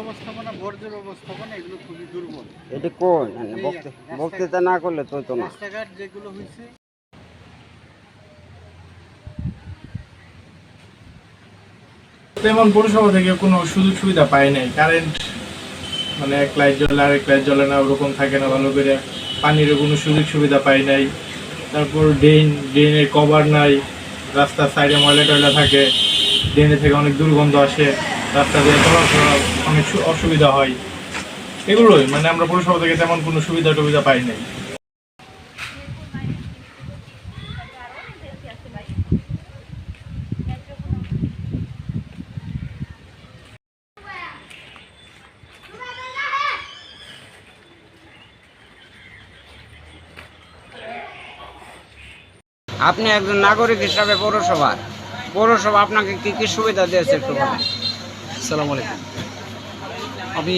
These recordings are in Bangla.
ব্যবস্থাপনা বর্জ্য ব্যবস্থাপনা এগুলো খুবই দুর্বল। এটি কোন? বক্তৃতা না করলে তো তো না। রাস্তাঘাট যেগুলো হয়েছে তেমন পৌরসভা থেকে কোনো সুযোগ সুবিধা পাই নাই। কারেন্ট মানে এক লাইট জ্বলে আরেক লাইট জ্বলে না ওরকম থাকে না ভালো করে। পানিরও কোনো সুযোগ সুবিধা পাই নাই। তারপর ড্রেন ড্রেনের কভার নাই। রাস্তার সাইডে ময়লা টয়লা থাকে। ড্রেনে থেকে অনেক দুর্গন্ধ আসে। রাস্তা দিয়ে চলাফেরা অনেক অসুবিধা হয়। এগুলোই মানে আমরা পৌরসভা থেকে তেমন কোনো সুবিধা টুবিধা পাই নাই। আপনি একজন নাগরিক হিসাবে পৌরসভার। পৌরসভা আপনাকে কি কি সুবিধা দিয়েছে একটু বলেন। আসসালামু আলাইকুম। আমি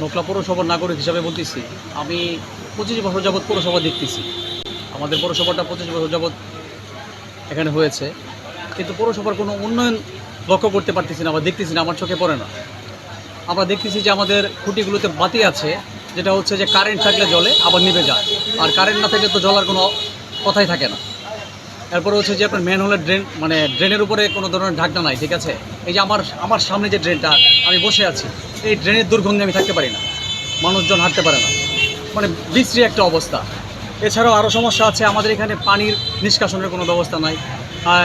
নোকলা পৌরসভার নাগরিক হিসাবে বলতেছি, আমি পঁচিশ বছর যাবৎ পৌরসভা দেখতেছি। আমাদের পৌরসভাটা পঁচিশ বছর যাবৎ এখানে হয়েছে, কিন্তু পৌরসভার কোনো উন্নয়ন লক্ষ্য করতে পারতেছি না বা দেখতেছি না, আমার চোখে পড়ে না। আমরা দেখতেছি যে আমাদের খুঁটিগুলোতে বাতি আছে, যেটা হচ্ছে যে কারেন্ট থাকলে জলে আবার নিভে যায়। আর কারেন্ট না থাকলে তো জ্বলার কোনো কথাই থাকে না। এরপরে হচ্ছে যে আপনার মেন ম্যানহোলের ড্রেন মানে ড্রেনের উপরে কোনো ধরনের ঢাকনা নাই, ঠিক আছে? এই যে আমার আমার সামনে যে ড্রেনটা আমি বসে আছি, এই ড্রেনের দুর্গন্ধে আমি থাকতে পারি না। মানুষজন হাঁটতে পারে না। মানে বিশ্রী একটা অবস্থা। এছাড়াও আরও সমস্যা আছে, আমাদের এখানে পানির নিষ্কাশনের কোনো ব্যবস্থা নাই।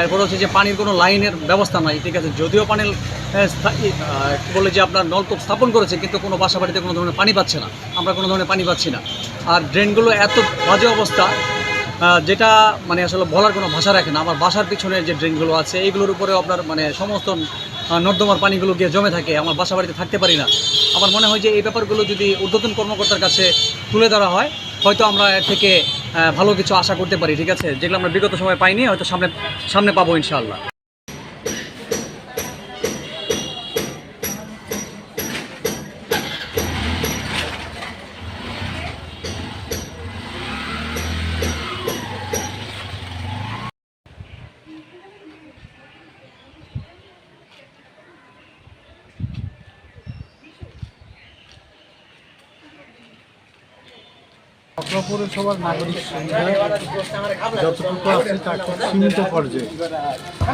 এরপর হচ্ছে যে পানির কোনো লাইনের ব্যবস্থা নাই, ঠিক আছে? যদিও পানির বলে যে আপনার নলকূপ স্থাপন করেছে, কিন্তু কোনো বাসা বাড়িতে কোনো ধরনের পানি পাচ্ছে না। আমরা কোনো ধরনের পানি পাচ্ছি না। আর ড্রেনগুলো এত বাজে অবস্থা যেটা মানে আসলে বলার কোনো ভাষা রাখে না। আমার বাসার পিছনে যে ড্রেনগুলো আছে এইগুলোর উপরে আপনার মানে সমস্ত নর্দমার পানিগুলো গিয়ে জমে থাকে। আমার বাসা বাড়িতে থাকতে পারি না। আমার মনে হয় যে এই ব্যাপারগুলো যদি ঊর্ধ্বতন কর্মকর্তার কাছে তুলে ধরা হয়, হয়তো আমরা এর থেকে ভালো কিছু আশা করতে পারি, ঠিক আছে? যেগুলো আমরা বিগত সময় পাইনি, হয়তো সামনে সামনে পাবো ইনশাআল্লাহ। পৌরসভার নাগরিক সুবিধা যতটুকু আছে তা খুব সীমিত পর্যায়ে।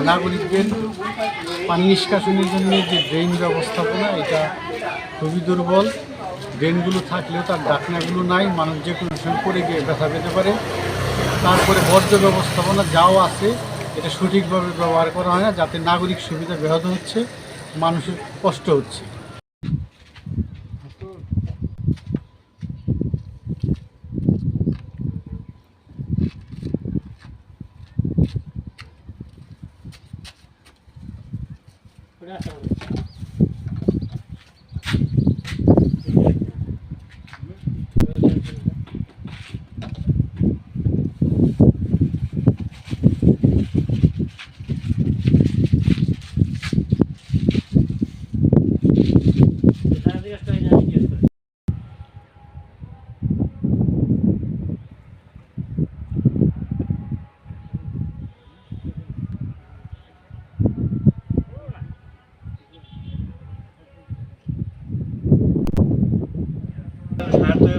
নাগরিকদের পানি নিষ্কাশনের জন্য যে ড্রেন ব্যবস্থাপনা, এটা খুবই দুর্বল। ড্রেনগুলো থাকলেও তার ডাকনাগুলো নাই, মানুষ যে কোনো সময় পড়ে গিয়ে ব্যথা পেতে পারে। তারপরে বর্জ্য ব্যবস্থাপনা যাও আছে, এটা সঠিকভাবে ব্যবহার করা হয় না, যাতে নাগরিক সুবিধা ব্যাহত হচ্ছে, মানুষের কষ্ট হচ্ছে। করে আসা করি।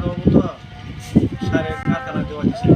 দেওয়া মতো সারের কারখানা দেওয়া হচ্ছে